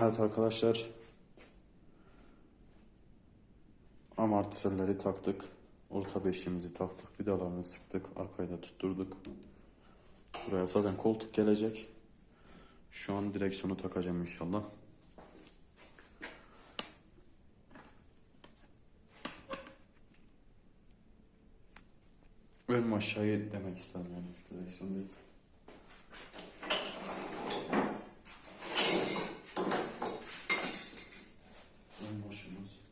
Evet arkadaşlar. Amortisörleri taktık. Orta beşiğimizi taktık. Vidalarını sıktık. Arkayı da tutturduk. Buraya zaten koltuk gelecek. Şu an direksiyonu takacağım inşallah. Ön aşağıya demek istedim yani. Direksiyon değil. Ön başımız.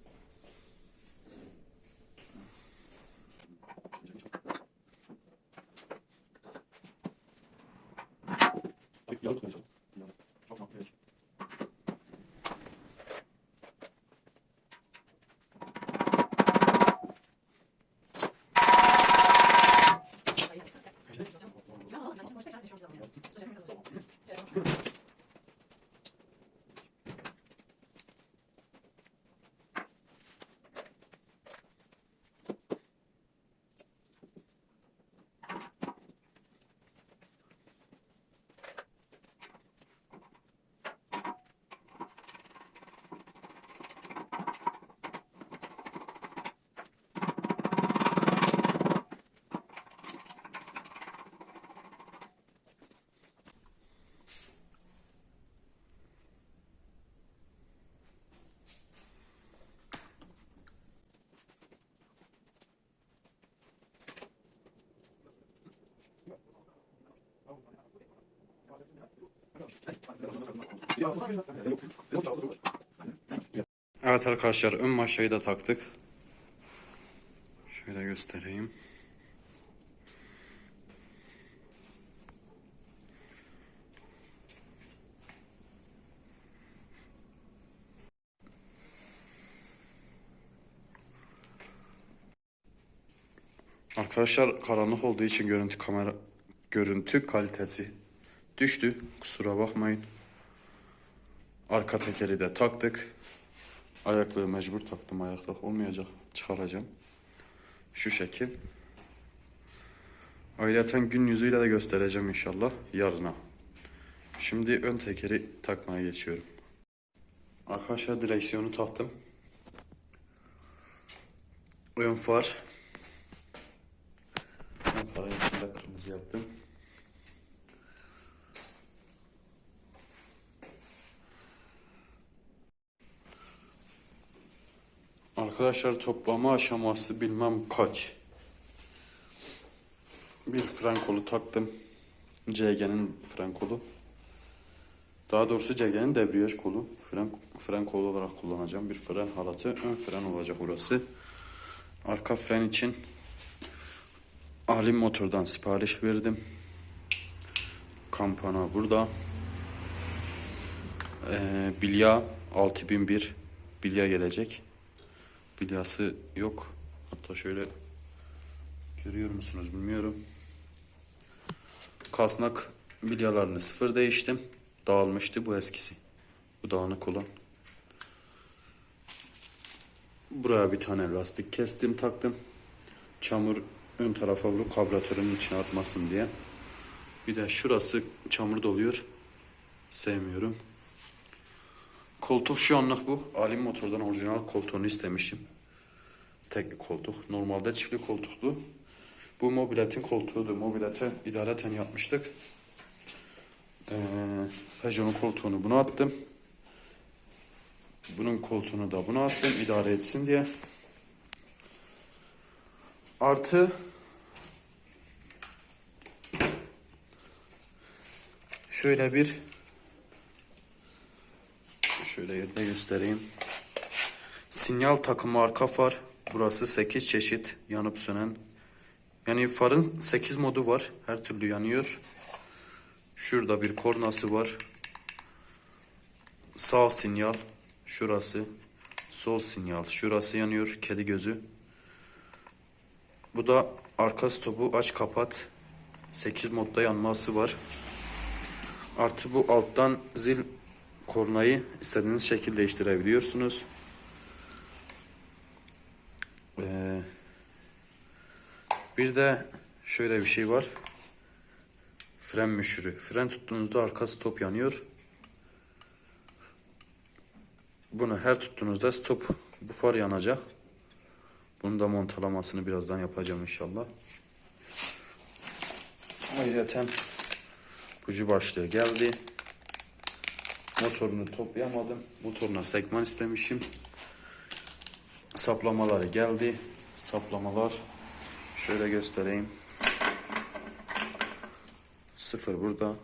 Evet arkadaşlar ön maşayı da taktık. Şöyle göstereyim. Arkadaşlar karanlık olduğu için görüntü kamera görüntü kalitesi düştü. Kusura bakmayın. Arka tekeri de taktık. Ayaklığı mecbur taktım. Ayaklık olmayacak. Çıkaracağım. Şu şekil. Ayrıca gün yüzüyle de göstereceğim inşallah yarına. Şimdi ön tekeri takmaya geçiyorum. Arkadaşlar direksiyonu taktım. Ön far. Ön farı içinde kırmızı yaptım. Arkadaşlar toplama aşaması bilmem kaç. Bir fren kolu taktım. CG'nin fren kolu. Daha doğrusu CG'nin debriyaj kolu. Fren, fren kolu olarak kullanacağım. Bir fren halatı. Ön fren olacak burası. Arka fren için Alim Motor'dan sipariş verdim. Kampana burada. Ee, bilya 6001 bilya gelecek. Bilyası yok. Hatta şöyle görüyor musunuz bilmiyorum. Kasnak bilyalarını sıfır değiştim. Dağılmıştı bu eskisi. Bu dağınık olan. Buraya bir tane lastik kestim taktım. Çamur ön tarafa vurup karbüratörün içine atmasın diye. Bir de şurası çamur doluyor. Sevmiyorum. Koltuk şu anlık bu. Alim motordan orijinal koltuğunu istemişim. Tek koltuk. Normalde çiftli koltuklu. Bu mobiletin koltuğudur. Mobilete idareten yapmıştık. Ee, Peugeot'un koltuğunu buna attım. Bunun koltuğunu da buna attım. idare etsin diye. Artı şöyle bir şöyle yerde göstereyim. Sinyal takımı arka far. Burası 8 çeşit yanıp sönen. Yani farın 8 modu var. Her türlü yanıyor. Şurada bir kornası var. Sağ sinyal. Şurası. Sol sinyal. Şurası yanıyor. Kedi gözü. Bu da arka stopu aç kapat. 8 modda yanması var. Artı bu alttan zil kornayı istediğiniz şekilde değiştirebiliyorsunuz. Ee, bir de şöyle bir şey var. Fren müşürü. Fren tuttuğunuzda arka stop yanıyor. Bunu her tuttuğunuzda stop bu far yanacak. Bunun da montalamasını birazdan yapacağım inşallah. Ayrıca buji başlığı geldi. Motorunu toplayamadım. Motoruna sekman istemişim. Saplamaları geldi. Saplamalar şöyle göstereyim. Sıfır burada.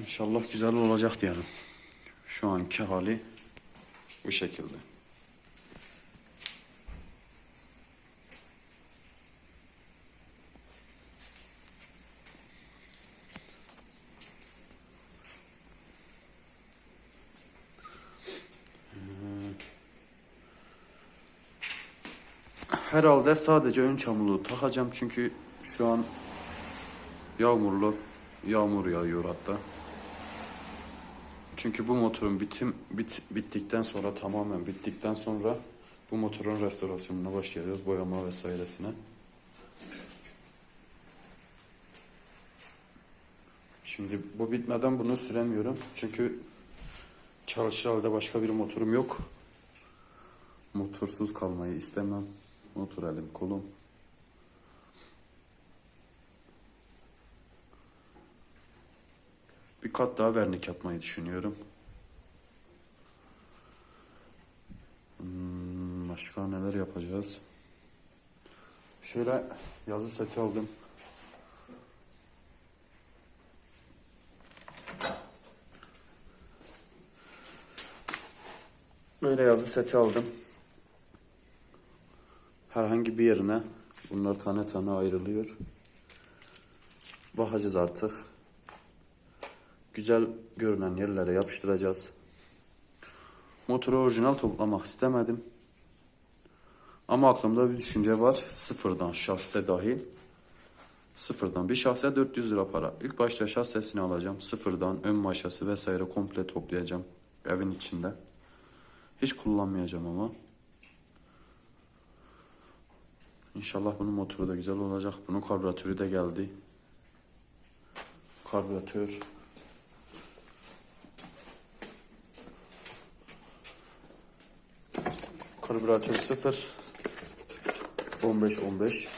İnşallah güzel olacak diyelim. Şu anki hali bu şekilde. Herhalde sadece ön çamurluğu takacağım çünkü şu an yağmurlu, yağmur yağıyor hatta. Çünkü bu motorun bitim bit, bittikten sonra tamamen bittikten sonra bu motorun restorasyonuna başlayacağız boyama vesairesine. Şimdi bu bitmeden bunu süremiyorum çünkü çalışır halde başka bir motorum yok. Motorsuz kalmayı istemem. Motor elim kolum. Bir kat daha vernik yapmayı düşünüyorum. Hmm, başka neler yapacağız? Şöyle yazı seti aldım. Böyle yazı seti aldım. Herhangi bir yerine bunlar tane tane ayrılıyor. Bakacağız artık. Güzel görünen yerlere yapıştıracağız. Motoru orijinal toplamak istemedim. Ama aklımda bir düşünce var. Sıfırdan şahse dahil. Sıfırdan bir şahse 400 lira para. İlk başta şahsesini alacağım. Sıfırdan ön maşası vesaire komple toplayacağım. Evin içinde. Hiç kullanmayacağım ama. İnşallah bunun motoru da güzel olacak. Bunun karbüratörü de geldi. Karbüratör. Karbüratör 0. 15 15.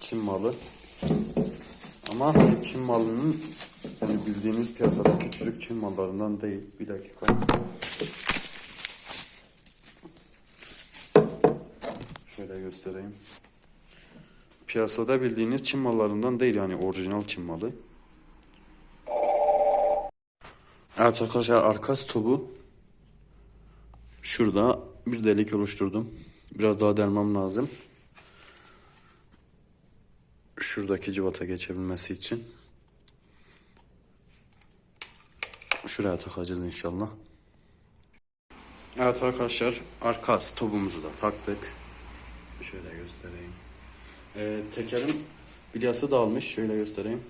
Çin malı. Ama Çin malının yani bildiğiniz piyasadaki Türk Çin mallarından değil. Bir dakika. Şöyle göstereyim. Piyasada bildiğiniz Çin mallarından değil yani orijinal Çin malı. Evet arkadaşlar arka stopu şurada bir delik oluşturdum. Biraz daha delmem lazım. Şuradaki cıvata geçebilmesi için. Şuraya takacağız inşallah. Evet arkadaşlar arka stopumuzu da taktık. Şöyle göstereyim. Ee, tekerin bilyası dağılmış. Şöyle göstereyim.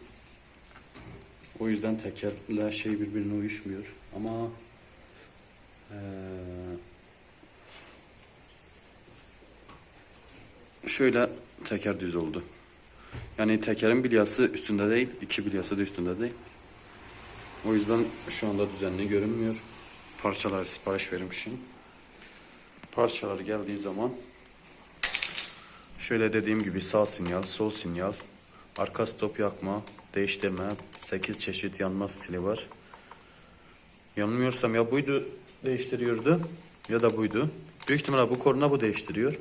O yüzden tekerle şey birbirine uyuşmuyor. Ama ee, şöyle teker düz oldu. Yani tekerin bilyası üstünde değil. iki bilyası da üstünde değil. O yüzden şu anda düzenli görünmüyor. Parçaları sipariş vermişim. Parçalar geldiği zaman Şöyle dediğim gibi sağ sinyal, sol sinyal, arka stop yakma, değiştirme, 8 çeşit yanma stili var. Yanılmıyorsam ya buydu değiştiriyordu ya da buydu. Büyük ihtimalle bu korna bu değiştiriyor.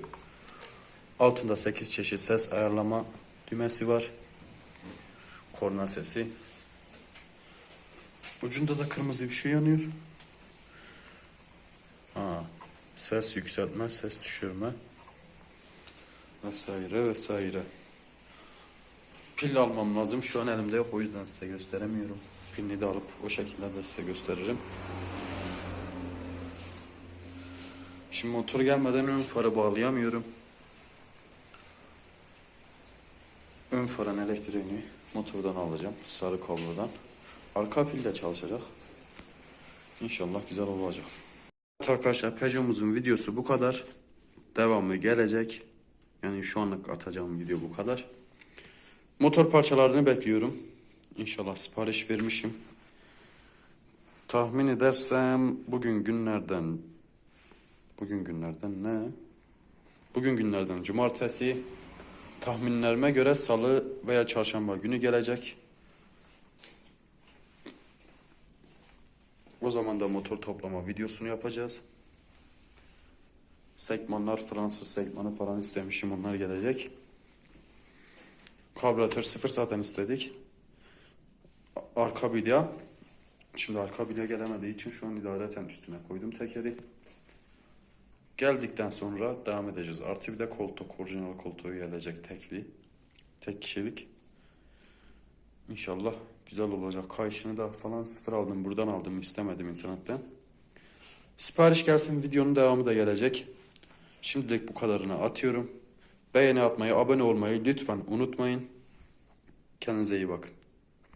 Altında 8 çeşit ses ayarlama düğmesi var. Korna sesi. Ucunda da kırmızı bir şey yanıyor. Aa, ses yükseltme, ses düşürme vesaire vesaire. Pil almam lazım. Şu an elimde yok. O yüzden size gösteremiyorum. Pilini de alıp o şekilde de size gösteririm. Şimdi motor gelmeden ön fara bağlayamıyorum. Ön farın elektriğini motordan alacağım. Sarı kablodan. Arka pil de çalışacak. İnşallah güzel olacak. Arkadaşlar Peugeot'umuzun videosu bu kadar. Devamlı gelecek. Yani şu anlık atacağım video bu kadar. Motor parçalarını bekliyorum. İnşallah sipariş vermişim. Tahmin edersem bugün günlerden bugün günlerden ne? Bugün günlerden cumartesi tahminlerime göre salı veya çarşamba günü gelecek. O zaman da motor toplama videosunu yapacağız. Sekmanlar Fransız sekmanı falan istemişim onlar gelecek. Karbüratör sıfır zaten istedik. Arka bilya. Şimdi arka bilya gelemediği için şu an idareten üstüne koydum tekeri. Geldikten sonra devam edeceğiz. Artı bir de koltuk, orijinal koltuğu gelecek tekli. Tek kişilik. İnşallah güzel olacak. Kayışını da falan sıfır aldım. Buradan aldım. istemedim internetten. Sipariş gelsin. Videonun devamı da gelecek. Şimdilik bu kadarını atıyorum. Beğeni atmayı, abone olmayı lütfen unutmayın. Kendinize iyi bakın.